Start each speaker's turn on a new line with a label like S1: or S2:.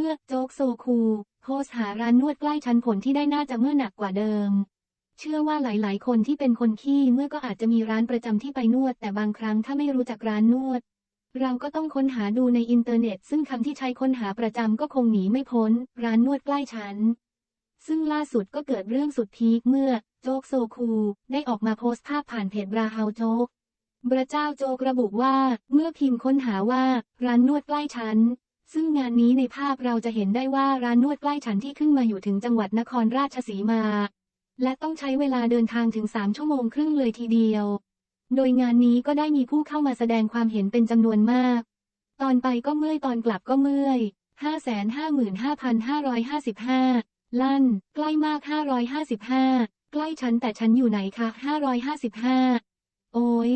S1: มื่อโจ๊กโซคูโพสหาร้านนวดใกล้ชั้นผลที่ได้น่าจะเมื่อหนักกว่าเดิม เชื่อว่าหลายๆ คนที่เป็นคนขี้เมื่อก็อาจจะมีร้านประจำที่ไปนวด แต่บางครั้งถ้าไม่รู้จักร้านนวด เราก็ต้องค้นหาดูในอินเทอร์เน็ต ซึ่งคำที่ใช้ค้นหาประจำก็คงหนีไม่พ้น ร้านนวดใกล้ชั้น ซึ่งล่าสุดก็เกิดเรื่องสุดพีคเมื่อโจ๊กโซคู ได้ออกมาโพสต์ภาพผ่านเพจบราเฮาโจ๊กบระเจ้าโจ๊กระบุว่า เมื่อพิมพ์ค้นหาว่า ร้านนวดใกล้ชั้น ซึ่งงานนี้ในภาพเราจะเห็นได้ว่าร้านนวดใกล้ฉันที่ขึ้นมาอยู่ถึงจังหวัดนครราชสีมา และต้องใช้เวลาเดินทางถึง 3 ชั่วโมงครึ่งเลยทีเดียว โดยงานนี้ก็ได้มีผู้เข้ามาแสดงความเห็นเป็นจำนวนมาก ตอนไปก็เมื่อยตอนกลับก็เมื่อย 555,555 ลั่น ใกล้มาก 555 ใกล้ฉันแต่ฉันอยู่ไหนคะ 555 โอ้ย